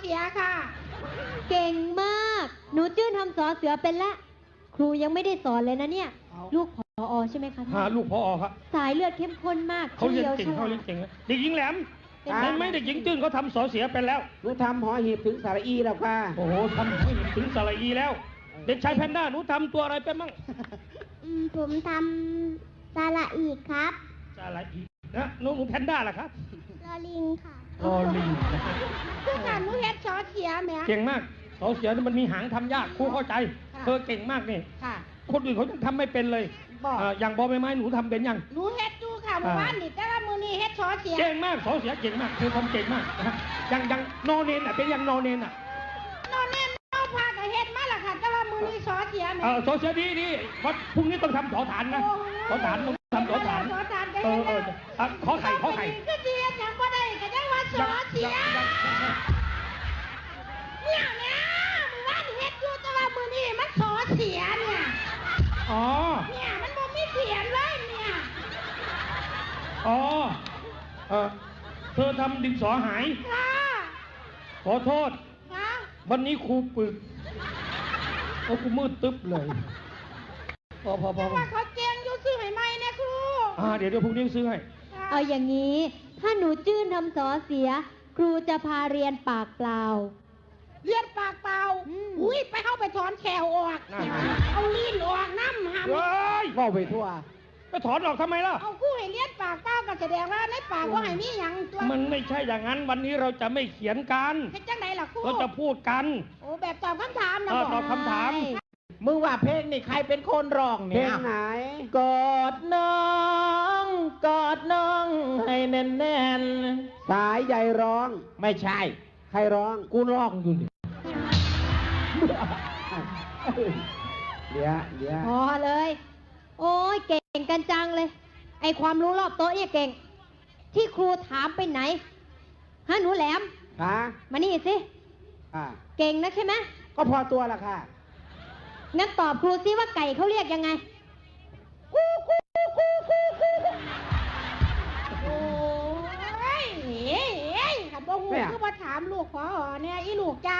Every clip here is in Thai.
เสียค่ะ เก่งมาก หนูจื้นทำสอเสือเป็นละ ครูยังไม่ได้สอนเลยนะเนี่ย เอาลูกพออใช่ไหมคะท่านหาลูกพอครับสายเลือดเข้มข้นมากเขาเรียนฉลียวเก่งฉเขาลาเรียดนเก่งนะเด็กหญิงแหลมเป็นเห็นไหมเด็กหญิงจื้นเขาทำสอเสียเป็นแล้ว หนูทำหอหีบถึงสระอีแล้วค่ะ โอ้โหทำให้เห็นถึงสระอีแล้ว เด็กชายแพนด้าหนูทำตัวอะไรเป็นมั่งอืมผมทำสระอีกครับ สระอีนะหนูหนูแพนด้าล่ะครับ ลอลิงค่ะ รอลิงคือการหนูเฮ็ดสอเสียแหม่ เก่งมากสอเสียนี่มันมีหางทำยากครูเข้าใจ ค่ะ เธอเก่งมากนี่ ค่ะ คนอื่นเขายังทำไม่เป็นเลยบอก เอ่ออย่างบอใบไม้หนูทำเป็นยัง หนูเฮ็ดดูค่ะเมื่อวานนี่แต่ว่ามื้อนี้เฮ็ดสอเสียเก่งมากสอเสียเก่งมากเธอทำเก่งมากนะฮะยังยังนอเนนอะเป็นยังนอเนนอะนอนเน่นเอาพาก็เฮ็ดมาล่ะค่ะ แต่ว่ามื้อนี้สอเสียแหม่ เออสอเสียดีดีเพราะพรุ่งนี้ต้องทำสอฐานนะสอฐานต้องทำสอฐานสอฐานก็เอเฮ็อดเอแล้อวอะขอไข่ขอไข่ก็สิเฮ็ดหยังบ่ได้ ก็ยังว่าสอเสียเนี่ยเนี่ยมื่อวานเฮ็ดอยู่แต่ว่ามือนี้มันสอเสียเนี่ยอ๋อ เนี่ยมันบ่มีเสียงเลยเนี่ยอ๋อ เออเธอทำดินสอหาย ค่ะขอโทษ ค่ะวันนี้ครูปึกโอ้กูมืดตึ๊บเลยพอพอพอพอว่าเขาเก่งอยู่ซื้อให้ใหม่เนี่ยครูอ่าเดี๋ยวเดี๋ยวพรุ่งนี้ซื้อให้ ค่ะ เอาอย่างนี้ ถ้าหนูจื้นทำสอเสีย ครูจะพาเรียนปากเปล่า เลียดปากเปล่า อืม อุ้ยไปเข้าไปถอนแขวออก นั่น เอาลิ้นออกน้ำหำเฮ้ยว่าไปทั่ว ไปถอนออกทำไมล่ะเอากู้ให้เลียดปากเปล่าก็แสดงว่าในปากว่าให้มีหยังตัวมันไม่ใช่อย่างนั้นวันนี้เราจะไม่เขียนกัน เฮ็ดจังไหนล่ะครูเราจะพูดกัน โอ้แบบตอบคำถามนะเออบอก ตอบคำถาม มึงว่าเพลงนี่ใครเป็นคนร้องเนี่ยเพลงไหน กอดน้อง กอดน้องให้แน่นๆสายใหญ่ร้องไม่ใช่ ใครร้อง กูร้องอยู่นี่เดี๋ยวเดี๋ยวพอเลย โอ้ยเก่งกันจังเลย ไอความรู้รอบโต๊ะเนี่ยเก่ง ที่ครูถามไปไหนฮะหนูแหลม ค่ะมานี่สิ อ่าเก่งนะใช่ไหมก็พอตัวละค่ะ งั้นตอบครูซิว่าไก่เขาเรียกยังไงกูกูกูกูกโอ้ยเฮ้ยเฮ้ยขันบ่หูคือบ่ถามลูกขออ๋อเนี่ยอีลูกจ้า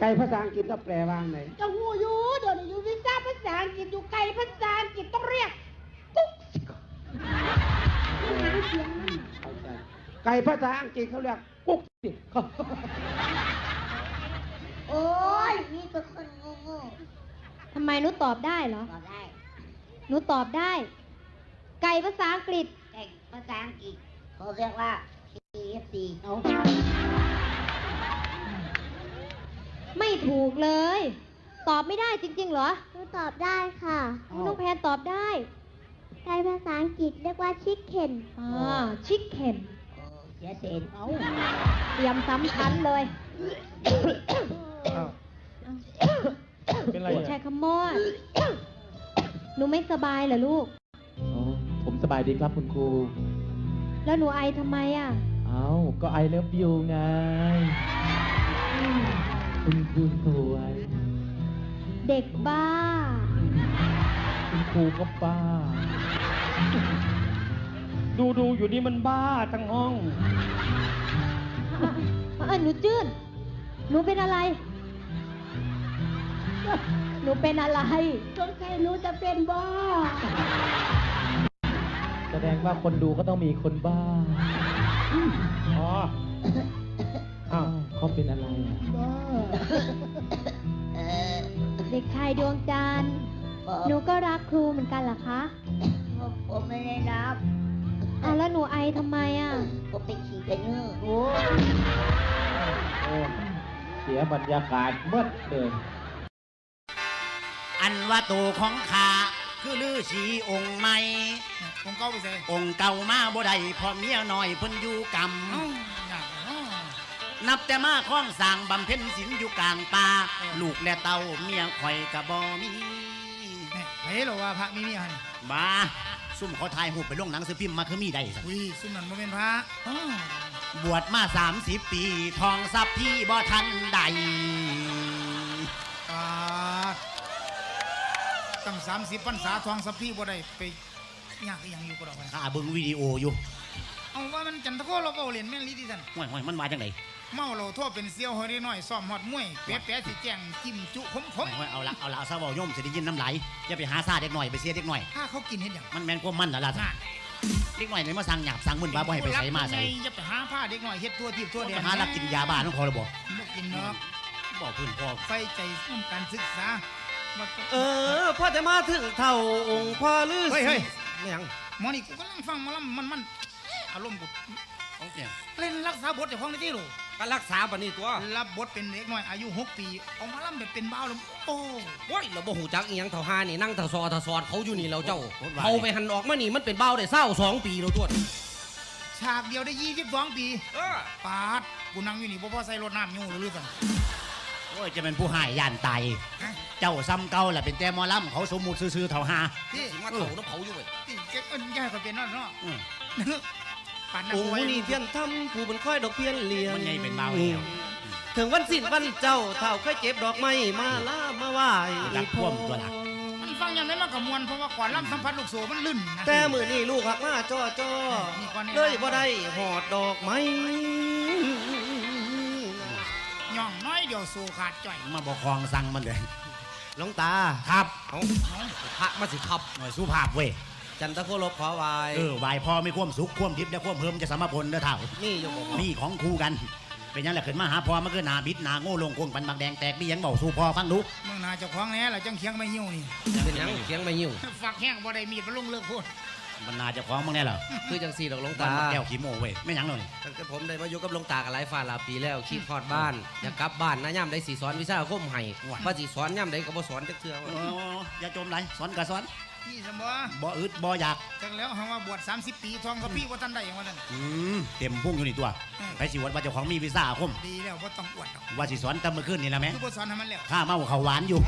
ไก่ภาษาอังกฤษก็แปลว่าไงจะหูอยู่เดี๋ยวนี้อยู่วิชาภาษาอังกฤษอยู่ไกลภาษาอังกฤษต้องเรียกกุ๊กเข้าใจไก่ภาษาอังกฤษเขาเรียกกุ๊กสิกโอ้ ยนี่เป็นคนโง่ทำไมหนูตอบได้เหรอ ๆบอกได้หนูตอบได้ ไก่ภาษาอังกฤษ เก่งภาษาอังกฤษเขาเรียกว่า KFC เอาไม่ถูกเลย ตอบไม่ได้จริง ๆ เหรอหนูตอบได้ค่ะ น้องแพนตอบได้ไก่ภาษาอังกฤษเรียกว่าชิคเก้นอ่าชิคเข็นโอ้เสียเซนเอาเตรียมซ้ำชั้นเลยอ้าวเป็นไรใช่อะคำมอด หนูไม่สบายเหรอลูกผมสบายดีครับคุณครู แล้วหนูไอทำไมอะ เอ้า ก็ไอเลิฟยูไง คุณครูสวย เด็กบ้า คุณครูก็ป้า ดูดูอยู่นี่มันบ้าทั้งห้อง อะอะหนูจืดหนูเป็นอะไร หนูเป็นอะไรสงสัยหนูจะเป็นบ้า แสดงว่าคนดูก็ต้องมีคนบ้า อ๋อ อ้าวเขาเป็นอะไรอะเออเด็กชายดวงจันทร์ผมหนูก็รักครูเหมือนกันเหรอคะผมผมไม่ได้รับอะแล้วหนูไอทำไมอะ ผมเป็นขี่กันเนอร์โอ้โอ้เสียบรรยากาศเมื่เลย อันว่าตัวของข้าคือลือสีองค์ใหม่ผมเก้าไปใส่องค์เก่ามาบ่ได้เพอเมียน้อยเพิ่นอยู่กรรมเอ้าอยากเนาะนับแต่มาคล้องสร้างบำเพ็ญศีลอยู่กลางป่าลูกและเต้าเมียข่อยกะบ่มีเนี่ยเฮ้ยเหรอว่าพระมีเมียหันบ้าซุ่มเขาถ่ายรูปไปลงหนังสือพิมพ์มาคือมีได้สักอุ้ยซุ่มนั้นบ่เป็นพระอ้าวบวชมาสามสิบปีทองทรัพย์ที่บ่ทันใด สามสิบพรรษาทองสัพพี่บ่ได้ไปยากอหยังอยู่ก็ดอกไปข้าเบิ่งวิดีโออยู่เอาว่ามันจันทโคเราเบาเล่นแม่นลีที่สันห่วยห่วยมันมาจังไดเมาเราทั่วเป็นเซียวหอยได้น้อยซ้อมฮอดมวยเป๊ะๆสิแจ้งจิ้มจุขมขห่วมยห่วยเอาละเอาละเอาซะเว้าย่อมสิได้ยินน้ำไหลอย่าไปหาซาเด็กหน่อยไปเสียเด็กหน่อยถ้าเขากินเห็นอย่างมันแม่นความมันน่ะล่ะน่ะเด็กหน่อยนี่มาสั่งหยาบสั่งมึนว่าบ่ให้ไปใส่มาใส่อย่าไปหาผ้าเด็กหน่อยเฮ็ดตัวทีบตัวแดไปงหาลักกินยาบ้าน้องพอแล้วบ่บ่กินเนาะบอกพื้นพ่อไฟใจร่วมการศึกษาบ่ต้อง เออพ่อจะมาถึงเท่าองค์พ่อลือเฮ้ยเฮ้ยไม่ยังหมอนี่กูกำลังฟังหมาลำมันมันอารมณ์กูโอเคเล่นรักษาบทเจ้าของได้ที่หรอก็รักษาบันนี้ตัว รับบทเป็นเด็กน้อยอายุ6ปีเอามาล่ำแบบเป็นบ้าวแล้วโอ้โอ้ยเราบ่หูจักอีหยังเท่าหานี่นั่งเท่าซอเท่าซอดเขาอยู่นี่เราเจ้าเอาไปหันออกมานี่มันเป็นเบ้าได้เศร้าสองปีแล้วตัวฉากเดียวได้22ปีเออปาดกูนั่งอยู่นี่บ่พอใส่รถน้ำอยู่หรือสั่น โอ้ยจะเป็นผู้หายย่านตายฮะ เจ้าซ้ำเก่าแหละเป็นแต่หมอลำเขาสมมุติซื่อๆเท่าหา ที่สิมาเท่าน้ำเผาอยู่เว้ยที่เจ๊เอิ้นย่าก็เป็นนั่นเนาะอืมปานนั้นองค์กูไว้ผู้นี้เพียนทำผู้เป็นค่อยดอกเพียนเลียงมันใหญ่เป็นเบาแล้วถึงวันสิ้นวันเจ้าเท่าเคยเก็บดอกไม้มาล่ามาไหว้รักท่วมตัวหลัก มันฟังยังไงมันก็มวนเพราะว่าก่อนล่ำสัมผัสลูกโสมันลื่นนะ แต่มือนี่ลูกหักมาจ้อจ้อนี่ก่อนนี่ เลยบ่ได้หอดดอกไม้ ย่องน้อยเดียวสู้ขาดจ่อย มาบอกคลองสั่งมันเลยหลวงตาครับเอาพระมาสิครับหน่อยสุภาพเว้ยจันทโคลบขอไหวายเออไหวายพ่อไม่ควมสุขควมทิพย์และควมเพิ่มจะสมผลเด้อเท่านี่อยู่บอกนี่ของคู่กัน เป็นยังแหละขึ้นมาหาพ่อมันคือหนาบิดหนาโง่ลงคงปันบักแดงแตกดียังเบาสู่พ่อฟังดูมึงนาเจ้าของแน่ล่ะจังเคียงไม่หิ้วนี่เป็นหยังเสียงไม่ยิ้วฝักแห้งบ่ได้มีดมาลงเลิกพูด มันนาเจะคล้าของมึงแน่เหรอคือจังสี่ดอกหลวงตาตาแก้วขี้โม่เว้ยไม่หยังเลยตั้งแต่ผมได้มาอยู่กับหลวงตากับหลายฝ่าหลายปีแล้วคิดฮอดบ้านอยากกลับบ้านนะย่ำได้สีสอนวิชาอาคมให้ว่าสีสอนย่ำได้ก็บ่สอนจักเทื่อโอ้อย่าจมไหลสอนกะสอนพี่สมบ่บ่อึดบ่อยากจังแล้วเฮาว่าบวช30 ปีทองกับพี่ว่าท่านได้อย่างว่าท่านอืมเต็มพุ่งอยู่นี่ตัวอืมไปสิวัดว่าเจ้าของมีวีซ่าอาคมดีแล้วบ่ต้องอวดดอกว่าสิสอนแตำมือขึ้นนี่ละแม่คือบ่สอนให้มันแล้วข้าเมาเขาหวานอยู่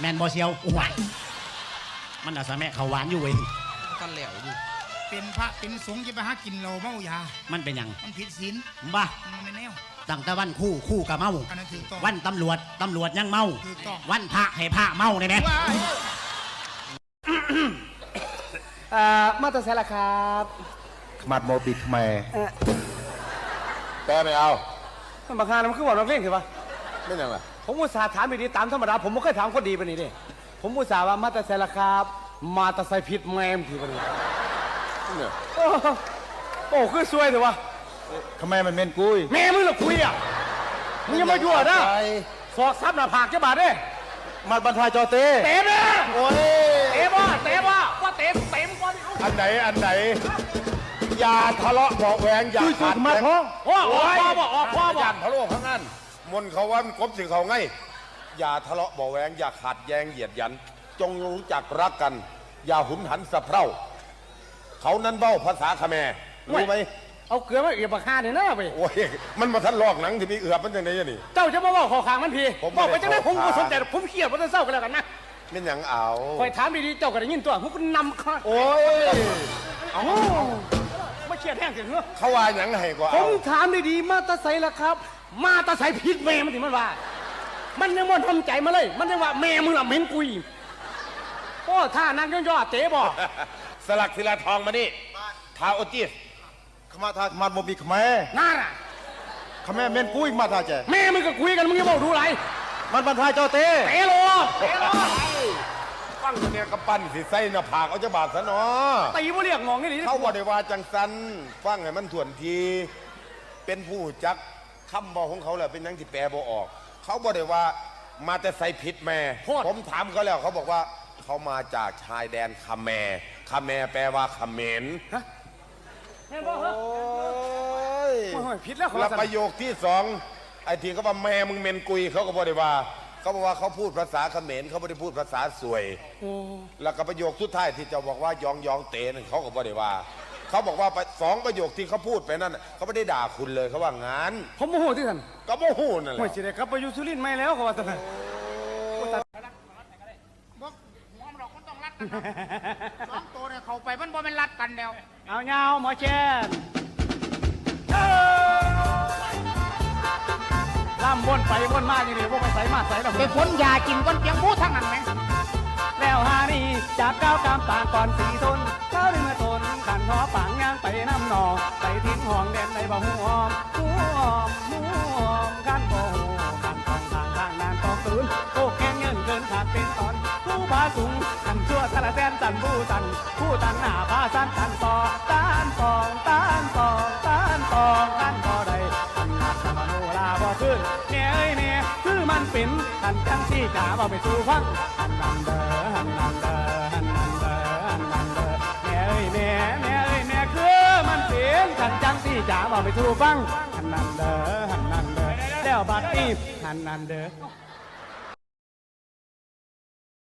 แมนบ่เซียวอ้วนมันอาสาแม่เขาหวานอยู่เว้ย ตันแล้วอยู่เป็นพระเป็นสงฆ์จะไปหากินเหล้าเมายา มันเป็นหยังมันผิดศีลบ้ามันไม่แนวตั้งแต่วันคู่คู่กับเมาอันนั้นถูกต้อง วันตำรวจตำรวจยังเมา ถูกต้อง วันพระให้พระเมาได้ไหมว้ายอ่ามาตรไซค์ละครับมัดโมบิดแม่แปลไม่เอา มันบางครั้งมันคือบอกนักเล่นคือปะไม่ยังไงผมอุตส่าห์ถามไปดีตามธรรมดาผมไม่เคยถามคนดีปานนี้เด้ผมอุตส่าห์ว่ามาตรไซค์ละครับ มาตรไซค์ผิดแมมทีปานนี้เนี่ยโอ้โอ้คือซวยเถอะวะทำไมมันเป็นกุ้ยแม่มึงเหรอคุยอะมึงอยังมายั่วนะไอ้สอกซับหน้าผากเจ้าบาทเด้มัดบรรทายจอเต้เตะเด้โอ้ยเตะบ่เตะบ่ว่าเตะเตะมึงก่อนดิอันไหนอันไหนอย่าทะเลาะเบาะแหวงอย่าขัดมาแย้งท้องโอ้ออกพ่อบ่ออกพ่อบ่ย่านทะเลาะข้างนั้นมนต์เขาว่ามันกบสิเขาไงอย่าทะเลาะเบาะแหวงอย่าขัดแย้งเหยียดหยัน จงรู้จักรักกัน อย่าหุนหันสะเพร่า เขานั้นเบ้าภาษาคแมร์รู้ไหมเอาเกลือมาเอียบบักฮาเนี่ยนะไปโอ้ยมันมาทันลอกหนังที่มีเอือบมันจังไงนี่ เจ้าจะมาบอกขอขางมันพีผมไม่บอกไปได้จังไดผมขอก็ขางสนใจผมเครียดว่าจะเศร้ากันแล้วกันนะเป็นอย่างเอาคอยถามดีๆเจ้าก็ได้ยินตัวผมก็นำข้าโอ้ยเอ้าไม่เครียดแห้งเสียงเหรอเขาว่าอย่างให้ก็ผเอามถามดีๆมาตาใสละครับ มาตาใสผิดแม่มันถึงมันว่า มันยังมันทำใจมาเลย มันยังว่าแม่มึงละเหม็นกุยโอ้ท่านั่งย่อๆเต๋บอกสลักศิลาทองมานี่ทาโอจิสขมาทามาโมบิขมาน่าน่ะขมาเมนปุ้ยมาทาเจแม่มึงก็คุยกันมึงยังบอกดูไรมันบรรทายเจ้าเต้เต๋โลดเต๋โลดฟังเนี่ยกำปั้นสิใส่หน้าผากเอาจะบาดซะเนาะตีบ่เรียกงองนี่ดิเขาบอกได้ว่าจังสันฟังให้มันถ่วนที เป็นผู้จักคำบอกของเขาแหละเป็นหยังที่แปลบ่ออก เขาบอกได้ว่ามาแต่ใส่ผิดแม่ ผมถามเขาแล้วเขาบอกว่า เขามาจากชายแดนคาแมคาแมแปลว่าเขมรแม่บอกเหรอโอ้ยโอ้ยผิดแล้วขอแล้วสั่นประโยคที่สองไอ้ทีเขาว่าแม่มึงเมนกุยเขาก็บอกได้ว่าเขาบอกว่าเขาพูดภาษาเขมรเขาไม่ได้พูดภาษาสวย โอ้แล้วก็ประโยคสุดท้ายที่เจะบอกว่ายองยองเตนนเขาก็บอกได้ว่า เขาบอกว่าไปสองประโยคที่เขาพูดไปนั่นน่ะเขาไม่ได้ด่าคุณเลยเขาว่างั้นผมโมโหที่ท่านก็โมโหนั่นแหโอ้ยละสิได้กลับไปอยู่สุรินทร์ไม่แล้วเขาว่าท่าน บอกหัวมันดอกมันต้องรัดกันเนาะ สองตัวเนี่ยเข้าไปมันบ่แม่นรัดกันแล้ว เอาเงาหมอเชนล่ำวนไปวนมาอย่างนี้พวกไปใส่มาใส่แล้วไปพ้นยากินก้อนเตียงผู้ทั้งนั้นไหมแล้วหานี่จากก้าวกามต่างก่อนสีทนเข้าได้มาทนขันหอปังย่างไปน้ำหนองไปทิ้งห้องแดนในบ่หูหอมหูหอมหูหอมกันบ่หู สูงขันชั่วสารแสนจันผู้ตันผู้ตันหน้าพาสันตันปอต้านปองต้านปองต้านปองต้านปอใดขันหักสมโนลาบ่ขึ้นแน่เอ้ยแน่คือมันเป็นขันจังที่จ๋าบ่ไปสู่ฟังหันนันเดอหันนันเดอหันนันเดอหันนันเดอแน่เอ้ยแน่แน่เอ้ยแน่คือมันเป็นขันจังที่จ๋าบ่ไปสู่ฟังหันนันเดอหันนันเดอแล้วบัดนี้หันนันเดอ